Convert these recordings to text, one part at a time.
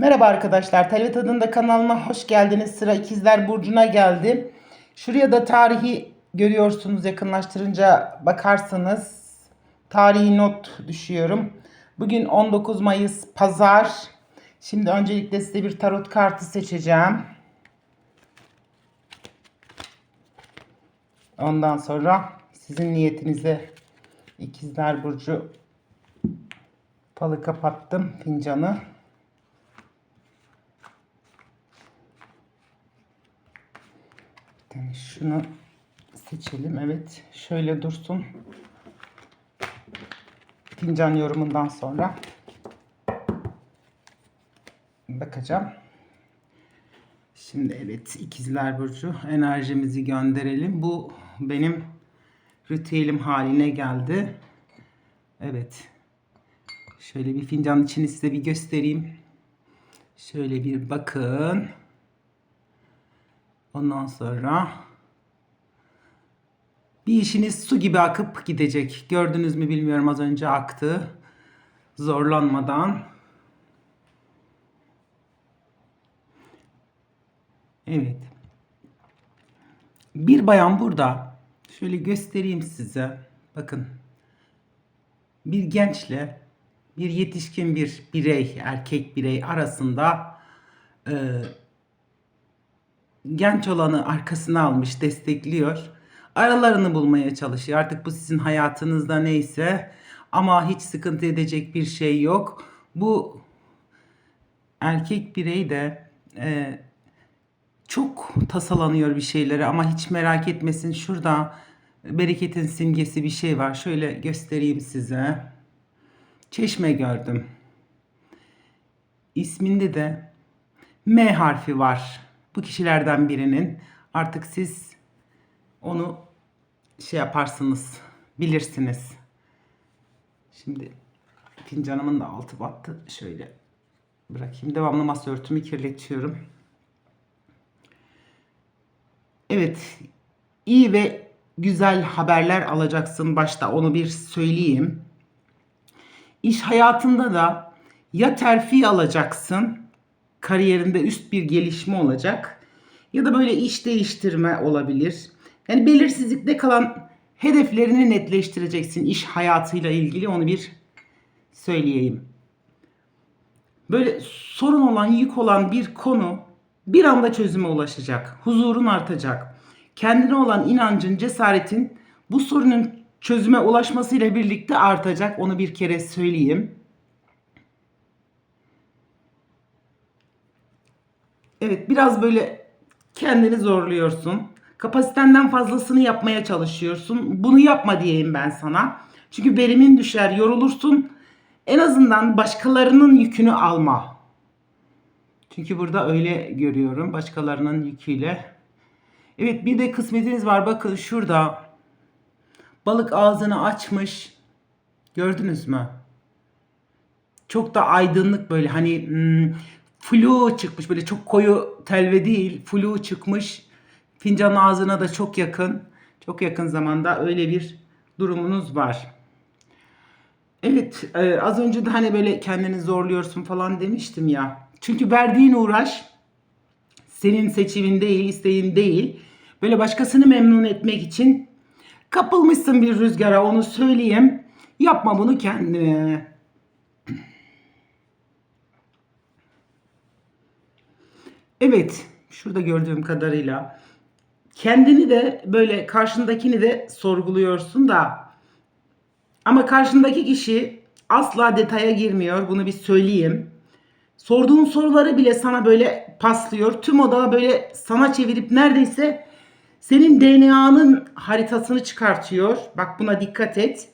Merhaba arkadaşlar. Telvet adında kanalına hoş geldiniz. Sıra İkizler Burcu'na geldi. Şuraya da tarihi görüyorsunuz. Yakınlaştırınca bakarsanız tarihi not düşüyorum. Bugün 19 Mayıs Pazar. Şimdi öncelikle size bir tarot kartı seçeceğim. Ondan sonra sizin niyetinize İkizler Burcu falı kapattım fincanı. Yani şunu seçelim. Evet. Şöyle dursun. Fincan yorumundan sonra bakacağım. Şimdi evet ikizler burcu enerjimizi gönderelim. Bu benim ritüelim haline geldi. Evet. Şöyle bir fincanın içini size bir göstereyim. Şöyle bir bakın. Ondan sonra bir işiniz su gibi akıp gidecek. Gördünüz mü bilmiyorum az önce aktı. Zorlanmadan. Evet. Bir bayan burada. Şöyle göstereyim size. Bakın. Bir gençle bir yetişkin bir birey, erkek birey arasında e, genç olanı arkasına almış, destekliyor. Aralarını bulmaya çalışıyor. Artık bu sizin hayatınızda neyse ama hiç sıkıntı edecek bir şey yok. Bu erkek birey de e, çok tasalanıyor bir şeylere ama hiç merak etmesin. Şurada bereketin simgesi bir şey var. Şöyle göstereyim size. Çeşme gördüm. İsminde de M harfi var. Bu kişilerden birinin artık siz onu şey yaparsınız, bilirsiniz. Şimdi fincanımın da altı battı. Şöyle bırakayım. Devamlı masa örtümü kirletiyorum. Evet, iyi ve güzel haberler alacaksın başta onu bir söyleyeyim. İş hayatında da ya terfi alacaksın, kariyerinde üst bir gelişme olacak ya da böyle iş değiştirme olabilir. Yani belirsizlikte kalan hedeflerini netleştireceksin iş hayatıyla ilgili onu bir söyleyeyim. Böyle sorun olan, yük olan bir konu bir anda çözüme ulaşacak. Huzurun artacak. Kendine olan inancın, cesaretin bu sorunun çözüme ulaşmasıyla birlikte artacak. Onu bir kere söyleyeyim. Evet biraz böyle kendini zorluyorsun. Kapasitenden fazlasını yapmaya çalışıyorsun. Bunu yapma diyeyim ben sana. Çünkü verimin düşer, yorulursun. En azından başkalarının yükünü alma. Çünkü burada öyle görüyorum. Başkalarının yüküyle. Evet bir de kısmetiniz var. Bakın şurada. Balık ağzını açmış. Gördünüz mü? Çok da aydınlık böyle hani hmm, flu çıkmış. Böyle çok koyu telve değil. Flu çıkmış. Fincanın ağzına da çok yakın. Çok yakın zamanda öyle bir durumunuz var. Evet e, az önce de hani böyle kendini zorluyorsun falan demiştim ya. Çünkü verdiğin uğraş senin seçimin değil, isteğin değil. Böyle başkasını memnun etmek için kapılmışsın bir rüzgara onu söyleyeyim. Yapma bunu kendine. Evet, şurada gördüğüm kadarıyla kendini de böyle karşındakini de sorguluyorsun da ama karşındaki kişi asla detaya girmiyor. Bunu bir söyleyeyim. Sorduğun soruları bile sana böyle paslıyor. Tüm odağı böyle sana çevirip neredeyse senin DNA'nın haritasını çıkartıyor. Bak buna dikkat et.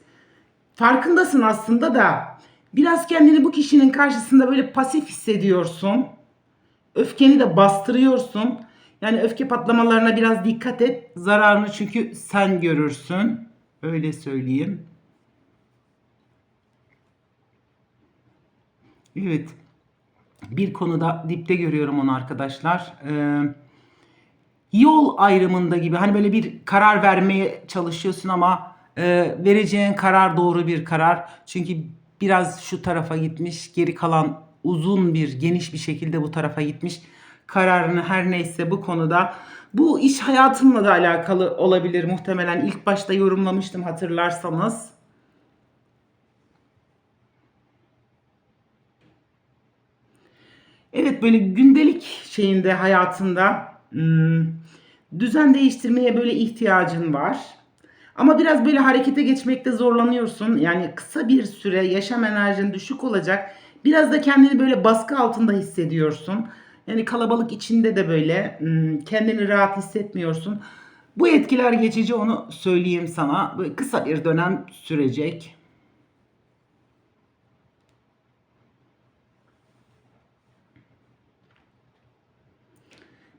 Farkındasın aslında da biraz kendini bu kişinin karşısında böyle pasif hissediyorsun. Öfkeni de bastırıyorsun. Yani öfke patlamalarına biraz dikkat et. Zararını çünkü sen görürsün. Öyle söyleyeyim. Evet. Bir konuda dipte görüyorum onu arkadaşlar. Ee, yol ayrımında gibi hani böyle bir karar vermeye çalışıyorsun ama e, vereceğin karar doğru bir karar. Çünkü biraz şu tarafa gitmiş geri kalan uzun bir, geniş bir şekilde bu tarafa gitmiş. Kararını her neyse bu konuda. Bu iş hayatınla da alakalı olabilir muhtemelen. İlk başta yorumlamıştım hatırlarsanız. Evet böyle gündelik şeyinde hayatında hmm, düzen değiştirmeye böyle ihtiyacın var. Ama biraz böyle harekete geçmekte zorlanıyorsun. Yani kısa bir süre yaşam enerjin düşük olacak. Biraz da kendini böyle baskı altında hissediyorsun. Yani kalabalık içinde de böyle hmm, kendini rahat hissetmiyorsun. Bu etkiler geçici onu söyleyeyim sana. Böyle kısa bir dönem sürecek.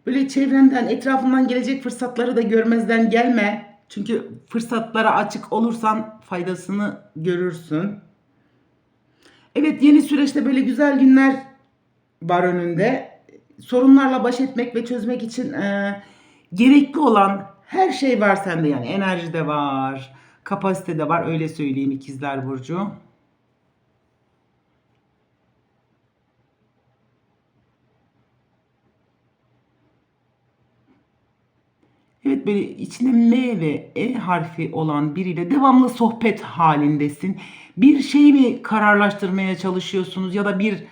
Böyle çevrenden, etrafından gelecek fırsatları da görmezden gelme. Çünkü fırsatlara açık olursan faydasını görürsün. Evet yeni süreçte böyle güzel günler var önünde. Sorunlarla baş etmek ve çözmek için e, gerekli olan her şey var sende yani enerji de var, kapasite de var öyle söyleyeyim ikizler burcu. Evet böyle içinde M ve E harfi olan biriyle devamlı sohbet halindesin. Bir şeyi mi kararlaştırmaya çalışıyorsunuz ya da bir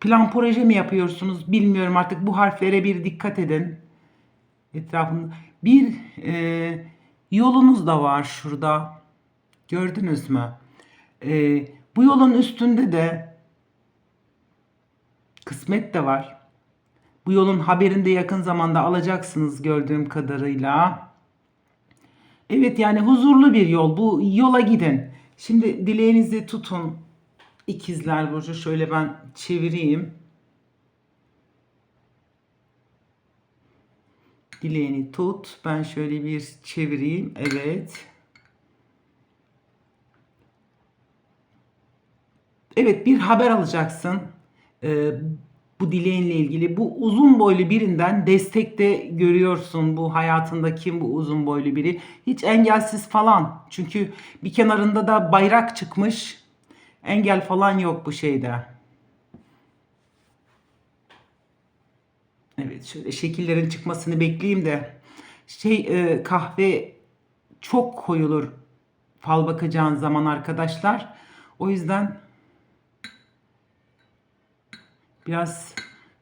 plan proje mi yapıyorsunuz bilmiyorum artık bu harflere bir dikkat edin. Etrafında bir e, yolunuz da var şurada. Gördünüz mü? E, bu yolun üstünde de kısmet de var. Bu yolun haberini de yakın zamanda alacaksınız gördüğüm kadarıyla. Evet yani huzurlu bir yol. Bu yola gidin. Şimdi dileğinizi tutun. İkizler Burcu şöyle ben çevireyim. Dileğini tut. Ben şöyle bir çevireyim. Evet. Evet bir haber alacaksın. Ee, bu dileğinle ilgili. Bu uzun boylu birinden destek de görüyorsun. Bu hayatında kim bu uzun boylu biri? Hiç engelsiz falan. Çünkü bir kenarında da bayrak çıkmış. Engel falan yok bu şeyde. Evet şöyle şekillerin çıkmasını bekleyeyim de. Şey e, kahve çok koyulur fal bakacağın zaman arkadaşlar. O yüzden Biraz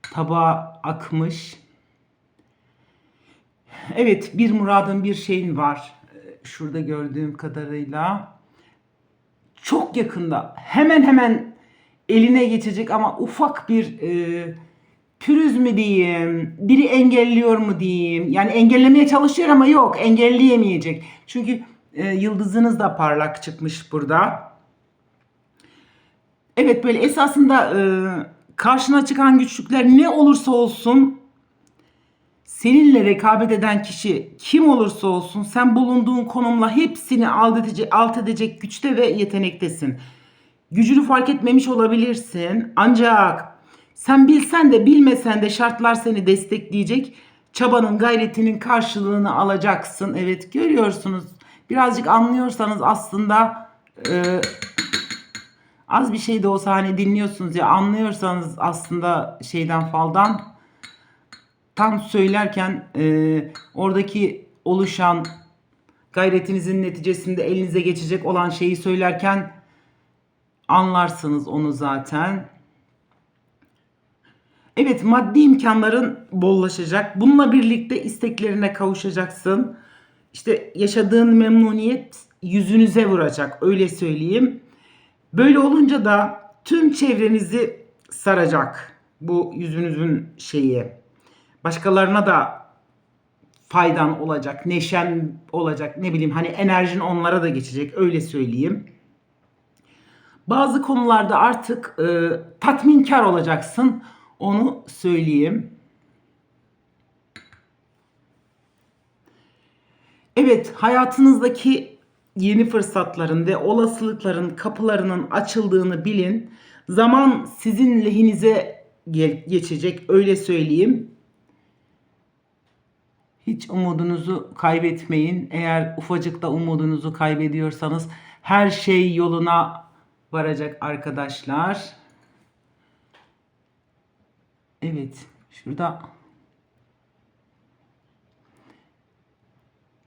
tabağa akmış. Evet bir muradın bir şeyin var. Ee, Şurada gördüğüm kadarıyla. Çok yakında hemen hemen eline geçecek ama ufak bir e, pürüz mü diyeyim, biri engelliyor mu diyeyim. Yani engellemeye çalışıyor ama yok engelleyemeyecek. Çünkü e, yıldızınız da parlak çıkmış burada. Evet böyle esasında e, karşına çıkan güçlükler ne olursa olsun seninle rekabet eden kişi kim olursa olsun sen bulunduğun konumla hepsini alt edecek, alt edecek güçte ve yetenektesin. Gücünü fark etmemiş olabilirsin ancak sen bilsen de bilmesen de şartlar seni destekleyecek. Çabanın gayretinin karşılığını alacaksın. Evet görüyorsunuz birazcık anlıyorsanız aslında e, az bir şey de olsa hani dinliyorsunuz ya anlıyorsanız aslında şeyden faldan tam söylerken e, oradaki oluşan gayretinizin neticesinde elinize geçecek olan şeyi söylerken anlarsınız onu zaten. Evet maddi imkanların bollaşacak. Bununla birlikte isteklerine kavuşacaksın. İşte yaşadığın memnuniyet yüzünüze vuracak öyle söyleyeyim. Böyle olunca da tüm çevrenizi saracak bu yüzünüzün şeyi. Başkalarına da faydan olacak, neşen olacak, ne bileyim hani enerjin onlara da geçecek öyle söyleyeyim. Bazı konularda artık e, tatminkar olacaksın onu söyleyeyim. Evet hayatınızdaki yeni fırsatların ve olasılıkların kapılarının açıldığını bilin. Zaman sizin lehinize geçecek öyle söyleyeyim. Hiç umudunuzu kaybetmeyin. Eğer ufacık da umudunuzu kaybediyorsanız her şey yoluna varacak arkadaşlar. Evet. Şurada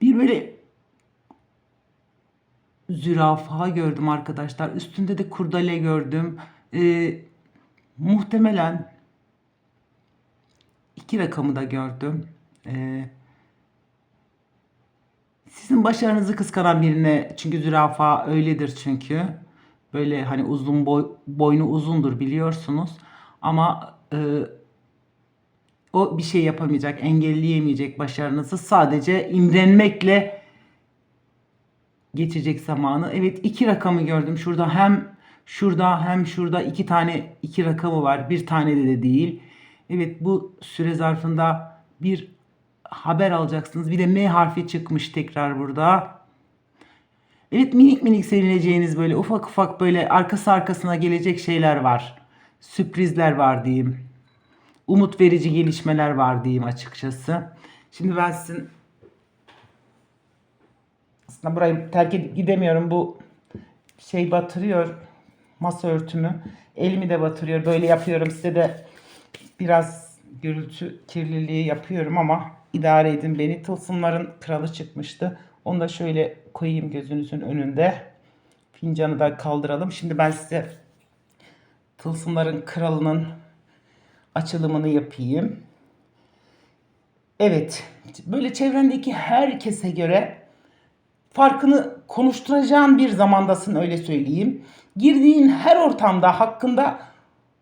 bir böyle zürafa gördüm arkadaşlar. Üstünde de kurdele gördüm. Ee, muhtemelen iki rakamı da gördüm. Ee, sizin başarınızı kıskanan birine çünkü zürafa öyledir çünkü. Böyle hani uzun boy, boynu uzundur biliyorsunuz. Ama e, o bir şey yapamayacak, engelleyemeyecek başarınızı. Sadece imrenmekle geçecek zamanı. Evet iki rakamı gördüm. Şurada hem şurada hem şurada iki tane iki rakamı var. Bir tane de, de değil. Evet bu süre zarfında bir haber alacaksınız. Bir de M harfi çıkmış tekrar burada. Evet minik minik sevineceğiniz böyle ufak ufak böyle arkası arkasına gelecek şeyler var. Sürprizler var diyeyim. Umut verici gelişmeler var diyeyim açıkçası. Şimdi ben sizin aslında burayı terk edip gidemiyorum. Bu şey batırıyor masa örtümü. Elimi de batırıyor. Böyle yapıyorum. Size de biraz gürültü kirliliği yapıyorum ama idare edin beni. Tılsımların kralı çıkmıştı. Onu da şöyle koyayım gözünüzün önünde. Fincanı da kaldıralım. Şimdi ben size tılsımların kralının açılımını yapayım. Evet. Böyle çevrendeki herkese göre farkını konuşturacağın bir zamandasın öyle söyleyeyim. Girdiğin her ortamda hakkında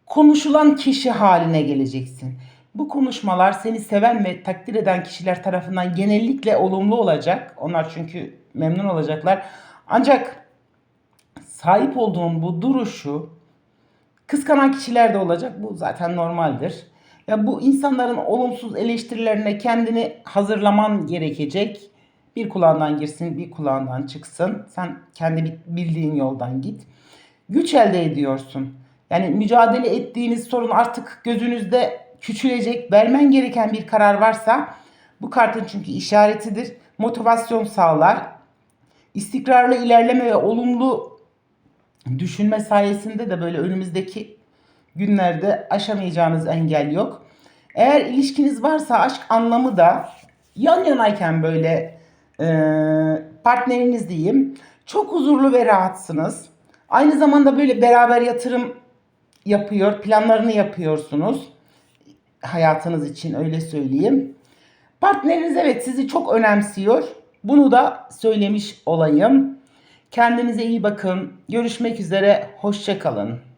konuşulan kişi haline geleceksin. Bu konuşmalar seni seven ve takdir eden kişiler tarafından genellikle olumlu olacak. Onlar çünkü memnun olacaklar. Ancak sahip olduğun bu duruşu kıskanan kişiler de olacak. Bu zaten normaldir. Ya bu insanların olumsuz eleştirilerine kendini hazırlaman gerekecek. Bir kulağından girsin, bir kulağından çıksın. Sen kendi bildiğin yoldan git. Güç elde ediyorsun. Yani mücadele ettiğiniz sorun artık gözünüzde küçülecek. Vermen gereken bir karar varsa bu kartın çünkü işaretidir. Motivasyon sağlar. İstikrarlı ilerleme ve olumlu düşünme sayesinde de böyle önümüzdeki günlerde aşamayacağınız engel yok. Eğer ilişkiniz varsa aşk anlamı da yan yanayken böyle e, partneriniz diyeyim çok huzurlu ve rahatsınız. Aynı zamanda böyle beraber yatırım yapıyor, planlarını yapıyorsunuz. Hayatınız için öyle söyleyeyim. Partneriniz evet sizi çok önemsiyor. Bunu da söylemiş olayım. Kendinize iyi bakın. Görüşmek üzere. Hoşçakalın.